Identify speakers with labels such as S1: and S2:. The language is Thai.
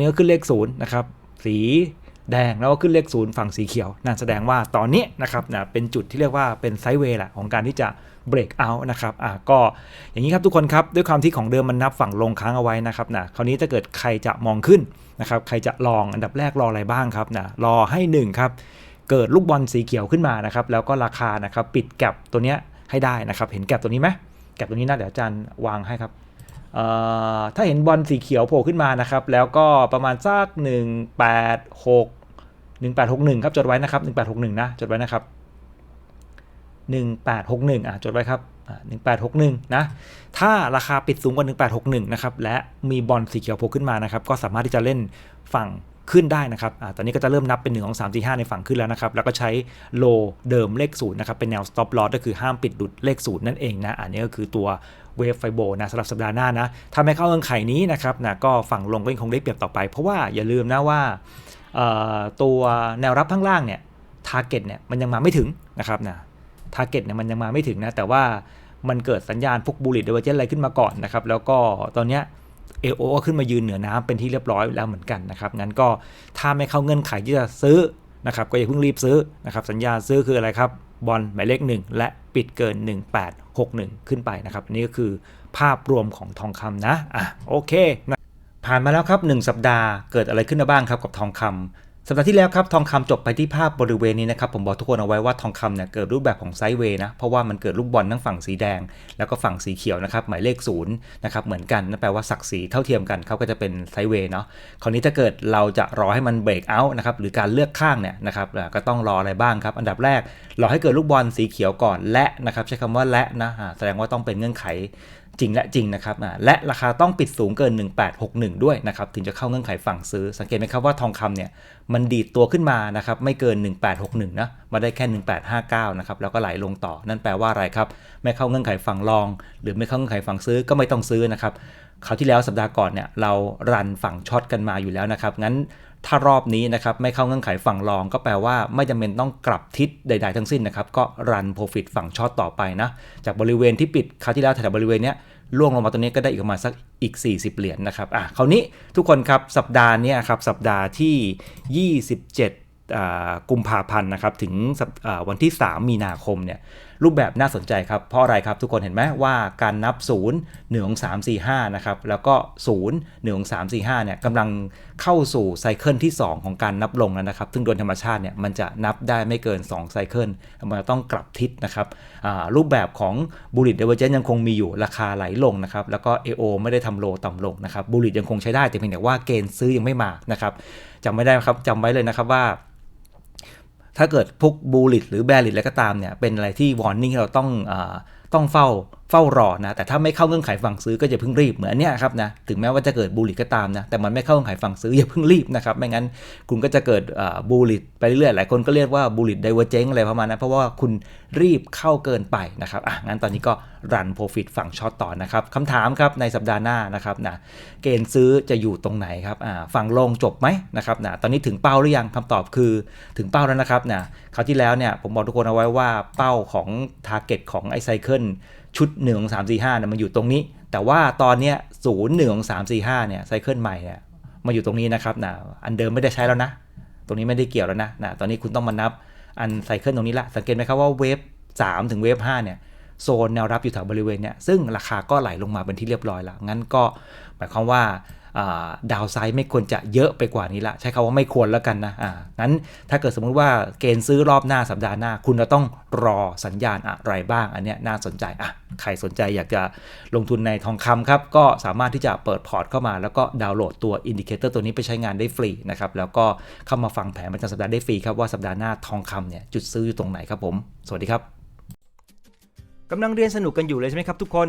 S1: นี้ก็ขึ้นเลขศูนย์นะครับสีแดงแล้วก็ขึ้นเลขศูนย์ฝั่งสีเขียวนั่นแสดงว่าตอนนี้นะครับนะเป็นจุดที่เรียกว่าเป็นไซด์เวย์แหละของการที่จะเบรกเอาท์นะครับอ่าก็อย่างนี้ครับทุกคนครับด้วยความที่ของเดิมมันนับฝั่งลงค้างเอาไว้นะครับนะคราวนี้ถ้าเกิดใครจะมองขึ้นนะครับใครจะลองอันดับแรกรออะไรบ้างครับนะรอให้หนึ่งครับเกิดลูกบอลสีเขียวขึ้นมานะครับแล้วก็ราคานะครับปิดแก็บตัวเนี้ยให้ได้นะครับเห็นแก็บตัวนี้ไหมแก็บตัวนี้นะเดี๋ยวอาจารย์วางให้ครับ ถ้าเห็นบอลสีเขียวโผล่ขึ้นมานะครับ แล้วก็ประมาณสัก186 1861 ครับ จดไว้นะครับ 1861 นะ จดไว้นะครับ 1861 อะ จดไว้ครับอ่า1861 นะ ถ้าราคาปิดสูงกว่า 1861 นะครับ และมีบอลสีเขียวโผล่ขึ้นมานะครับ ก็สามารถที่จะเล่นฝั่ง ขึ้นได้นะครับอตอนนี้ก็จะเริ่มนับเป็น1 2 3 4 5ในฝั่งขึ้นแล้วนะครับ แล้วก็ใช้โลเดิมเลขศูนย์นะครับเป็นแนว stop loss ก็คือห้ามปิดดุดเลขศูนย์นั่นเองนะ อันนี้ก็คือตัวเวฟไฟโบนะสำหรับสัปดาห์หน้านะ ถ้าไม่เข้าเงื่อนไขนี้นะครับนะก็ฝั่งลงก็ยังคงได้เปรียบต่อไป เพราะว่าอย่าลืมนะว่าตัวแนวรับข้างล่างเนี่ยทาร์เก็ตเนี่ยมันยังมาไม่ถึงนะครับนะทาร์เก็ตเนี่ยมันยังมาไม่ถึงนะแต่ว่ามันเกิดสัญญาณพวกบูลลิตเดเวอร์เจนอะไรขึ้นมาก่อนนะครับแล้วก็ตอนเนี้ย เอโอก็ขึ้นมายืนเหนือน้ำเป็นที่เรียบร้อยแล้วเหมือนกันนะครับงั้นก็ถ้าไม่เข้าเงื่อนไขที่จะซื้อนะครับก็อย่าเพิ่งรีบซื้อนะครับสัญญาซื้อคืออะไรครับบอลหมายเลข 1 และปิดเกิน 1861 ขึ้นไปนะครับอันนี่ก็คือภาพรวมของทองคำนะอะโอเคนะผ่านมาแล้วครับ 1 สัปดาห์เกิดอะไรขึ้นบ้างครับกับทองคำ สัปดาห์ที่แล้วครับทองคำจบไปที่ภาพบริเวณนี้นะครับผมบอกทุกคนเอาไว้ว่าทองคำเนี่ยเกิดรูปแบบของไซด์เวย์นะเพราะว่ามันเกิดลูกบอลทั้งฝั่งสีแดง แล้วก็ฝั่งสีเขียวนะครับหมายเลขศูนย์นะครับเหมือนกันนั่นแปลว่าศักดิ์ศรีเท่าเทียมกันเขาก็จะเป็นไซด์เวย์เนาะคราวนี้ถ้าเกิดเราจะรอให้มันเบรกเอาท์นะครับหรือการเลือกข้างเนี่ยนะครับก็ต้องรออะไรบ้างครับอันดับแรกรอให้เกิดลูกบอลสีเขียวก่อนและนะครับใช้คำว่าและนะแสดงว่าต้องเป็นเงื่อนไข จริงและจริงนะครับและราคาต้องปิดสูงเกิน 1861 ด้วยนะครับถึงจะเข้าเงื่อนไขฝั่งซื้อ สังเกตไหมครับว่าทองคำเนี่ยมันดีดตัวขึ้นมานะครับไม่เกิน 1861 นะมาได้แค่ 1859 นะครับแล้วก็ไหลลงต่อนั่นแปลว่าอะไรครับ ไม่เข้าเงื่อนไขฝั่งรอง หรือไม่เข้าเงื่อนไขฝั่งซื้อก็ไม่ต้องซื้อนะครับ คราวที่แล้วสัปดาห์ก่อนเนี่ยเรารันฝั่งช็อตกันมาอยู่แล้วนะครับ งั้นถ้ารอบนี้นะครับไม่เข้าเงื่อนไขฝั่งรองก็แปลว่าไม่จำเป็นต้องกลับทิศใด ๆ ทั้งสิ้นนะครับก็รัน profit ฝั่งช็อตต่อไปนะจากบริเวณที่ปิดคราวที่แล้วแถวบริเวณเนี้ยล่วงลงมาตรงนี้ก็ได้อีกประมาณสักอีก 40 เหรียญนะครับอะคราวนี้ทุกคนครับสัปดาห์เนี้ยครับสัปดาห์ที่ 27กุมภาพันธ์นะครับถึงวันที่ 3 มีนาคมเนี่ยรูปแบบน่าสนใจครับ เพราะอะไรครับทุกคนเห็นไหมว่าการนับ 0 1 3 4 5นะครับแล้วก็ 0 1 3 4 5เนี่ยกำลังเข้าสู่ไซเคิลที่ 2 ของการนับลงแล้วนะครับซึ่งโดยธรรมชาติเนี่ยมันจะนับได้ไม่เกิน2ไซเคิลมันต้องกลับทิศนะครับรูปแบบของบูลิตเดเวอร์เจนยังคงมีอยู่ราคาไหลลงนะครับแล้วก็ AO ไม่ได้ทำโลต่ำลงนะครับบูลิตยังคงใช้ได้แต่เพียงแต่ว่าเกณฑ์ซื้อยังไม่มานะครับจำไม่ได้ครับจำไว้เลยนะครับว่า ถ้าเกิดพวกบูลิตหรือแบริตอะไรก็ตามเนี่ยเป็นอะไรที่วอร์นิ่งที่เราต้องอต้องเฝ้าเฝ้ารอนะ แต่ถ้าไม่เข้าเงื่อนไขฝั่งซื้อก็จะเพิ่งรีบเหมือนอันเนี้ยครับนะ ถึงแม้ว่าจะเกิดบูลลิตก็ตามนะ แต่มันไม่เข้าเงื่อนไขฝั่งซื้ออย่าเพิ่งรีบนะครับ ไม่งั้นคุณก็จะเกิดบูลลิตไปเรื่อยๆ หลายคนก็เรียกว่าบูลลิตไดเวอร์เจงอะไรประมาณนั้น เพราะว่าคุณรีบเข้าเกินไปนะครับ อะ งั้นตอนนี้ก็รันโปรฟิตฝั่งช็อตต่อนะครับคำถามครับในสัปดาห์หน้านะครับนะ เกณฑ์ซื้อจะอยู่ตรงไหนครับ อ่า ฝั่งลงจบไหมนะครับนะ ตอนนี้ถึงเป้าหรือยังคำตอบคือถึงเป้าแล้วนะครับนะ คราวที่แล้วเนี่ยผมบอกทุกคนเอาไว้ว่าเป้าของ t a r g e t ของไอไซเคิล ชุด1 2 3 4 5เนี่ยมันอยู่ตรงนี้ แต่ว่าตอนเนี้ย0 1 3 4 5เนี่ยไซเคิลใหม่เนี่ยมาอยู่ตรงนี้นะครับนะอันเดิมไม่ได้ใช้แล้วนะ ตรงนี้ไม่ได้เกี่ยวแล้วนะนะตอนนี้คุณต้องมานับอันไซเคิลตรงนี้ละสังเกตไหมครับว่าเวฟ3ถึงเวฟ5เนี่ยโซนแนวรับอยู่แถวบริเวณเนี่ยซึ่งราคาก็ไหลลงมาเป็นที่เรียบร้อยแล้วงั้นก็หมายความว่า ดาวไซด์ไม่ควรจะเยอะไปกว่านี้ละ ใช้คาว่าไม่ควรแล้วกันนะอ่านั้นถ้าเกิดสมมุติว่าเกณฑ์ซื้อรอบหน้าสัปดาห์หน้า คุณจะต้องรอสัญญาณอะไรบ้าง อันเนี้ยน่าสนใจอะใครสนใจอยากจะลงทุนในทองคำครับ ก็สามารถที่จะเปิดพอร์ตเข้ามา แล้วก็ดาวน์โหลดตัวอินดิเคเตอร์ตัวนี้ไปใช้งานได้ฟรีนะครับแล้วก็เข้ามาฟังแผนประจำสัปดาห์ได้ฟรีครับว่าสัปดาห์หน้าทองคำเนี่ยจุดซื้ออยู่ตรงไหนครับผม สวัสดีครับ
S2: กำลังเรียนสนุกกันอยู่เลยใช่ไหมครับทุกคน